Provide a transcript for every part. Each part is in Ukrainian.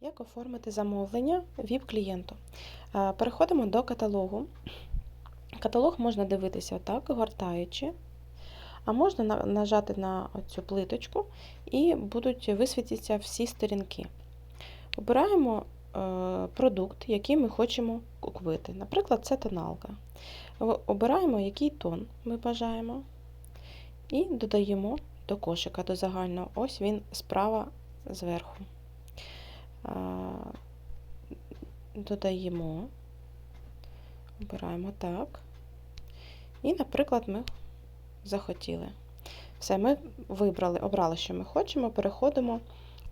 Як оформити замовлення ВІП-клієнту? Е, Переходимо до каталогу. Каталог можна дивитися отак, гортаючи, а можна нажати на цю плиточку і будуть висвітитися всі сторінки. Обираємо е, продукт, який ми хочемо купити. Наприклад, це тоналка. Обираємо, який тон ми бажаємо, і додаємо до кошика, до загального. Ось він справа зверху. Додаємо, обираємо так. І, наприклад, ми захотіли. Все, ми вибрали, обрали, що ми хочемо, переходимо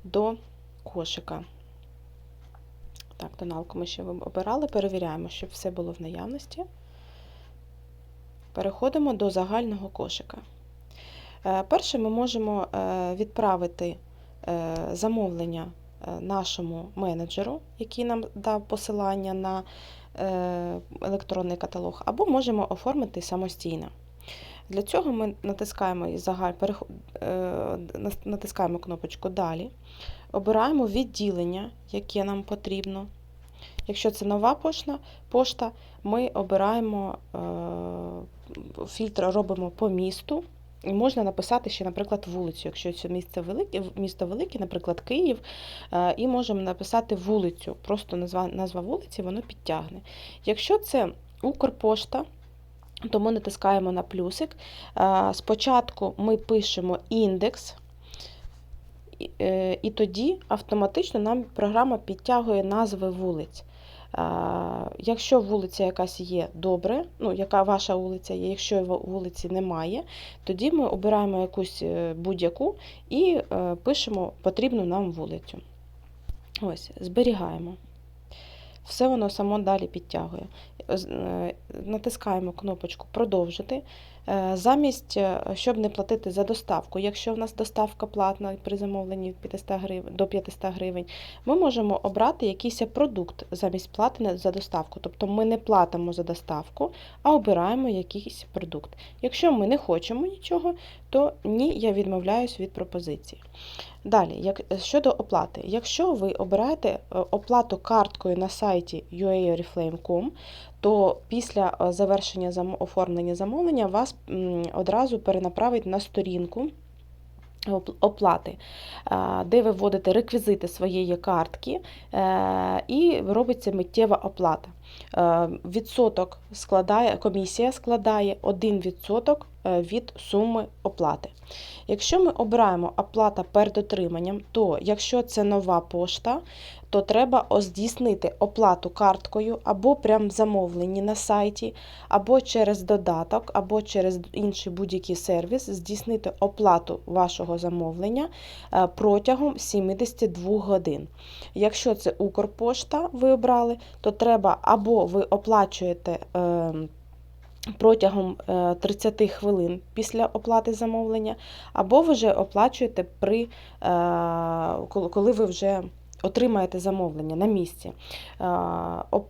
до кошика. Так, тоналку ми ще обирали, перевіряємо, щоб все було в наявності. Переходимо до загального кошика. Е, Перше ми можемо е, відправити е, замовлення нашому менеджеру, який нам дав посилання на е, електронний каталог, або можемо оформити самостійно. Для цього ми натискаємо, загаль- переход- е, натискаємо кнопочку Далі, обираємо відділення, яке нам потрібно. Якщо це нова пошта, пошта ми обираємо е, фільтр, робимо по місту. Можна написати ще, наприклад, вулицю, якщо це місце велике, місто велике, наприклад, Київ, е, і можемо написати вулицю, просто назва, назва вулиці, воно підтягне. Якщо це Укрпошта, то ми натискаємо на плюсик. Е, Спочатку ми пишемо індекс, е, і тоді автоматично нам програма підтягує назви вулиць. Якщо вулиця якась є добре, ну яка ваша вулиця є, якщо вулиці немає, тоді ми обираємо якусь е, будь-яку і е, пишемо потрібну нам вулицю. Ось, зберігаємо. Все воно само далі підтягує. Е, Натискаємо кнопочку Продовжити. Е, Замість, е, щоб не платити за доставку, якщо в нас доставка платна при замовленні 500 гривень, до 500 гривень, ми можемо обрати якийсь продукт замість плати за доставку. Тобто ми не платимо за доставку, а обираємо якийсь продукт. Якщо ми не хочемо нічого, то ні, я відмовляюсь від пропозиції. Далі, як, щодо оплати, якщо ви обираєте е, оплату карткою на сайті uaoriflame.com, то після е, завершення оформлення замовлення вас одразу перенаправить на сторінку оплати, е, де ви вводите реквізити своєї картки е, і робиться миттєва оплата. Е, Відсоток складає, комісія складає 1% е, від суми оплати. Якщо ми обираємо оплата перед отриманням, то якщо це нова пошта, то треба здійснити оплату карткою або прямо в замовленні на сайті, або через додаток, або через інший будь-який сервіс здійснити оплату вашого замовлення е, протягом 72 годин. Якщо це Укрпошта ви обрали, то треба або ви оплачуєте. е, Протягом е, 30 хвилин після оплати замовлення, або ви вже оплачуєте при е, коли ви вже отримаєте замовлення на місці. Е,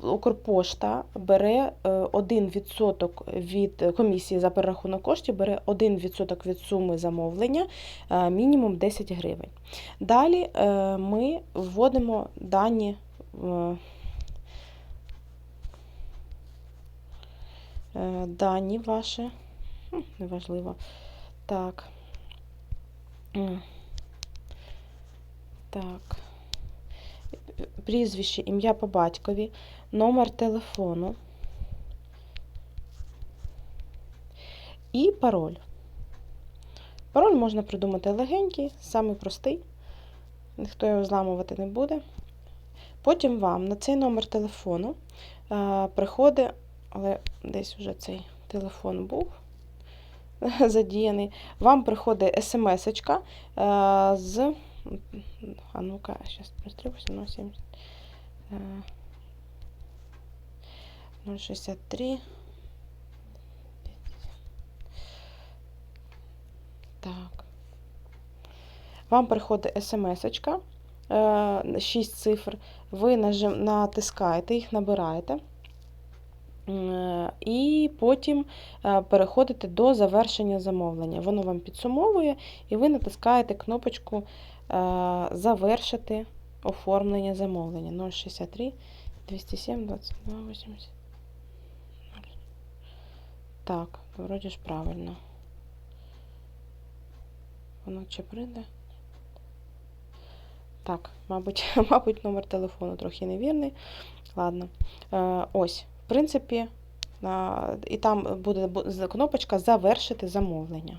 Укрпошта бере е, 1% від комісії за перерахунок коштів, бере 1% від суми замовлення, е, мінімум 10 гривень. Далі е, ми вводимо дані. Дані ваші. Неважливо. Так. Так. Прізвище, ім'я по батькові, номер телефону і пароль. Пароль можна придумати легенький, самий простий, ніхто його зламувати не буде. Потім вам на цей номер телефону е, приходить, але десь вже цей телефон був задіяний, вам приходить смс-очка е, з. А ну-ка, зараз прострілюся, 070. е, 063. Так. Вам приходить смс-очка, 6 цифр. Ви натискаєте їх, набираєте. Е, І потім е, переходите до завершення замовлення. Воно вам підсумовує, і ви натискаєте кнопочку е, Завершити оформлення замовлення 063 207 22 80. Так, вроді ж правильно. Воно чи прийде? Так, мабуть, мабуть, номер телефону трохи невірний. Ладно. Ось, в принципі, і там буде кнопочка Завершити замовлення.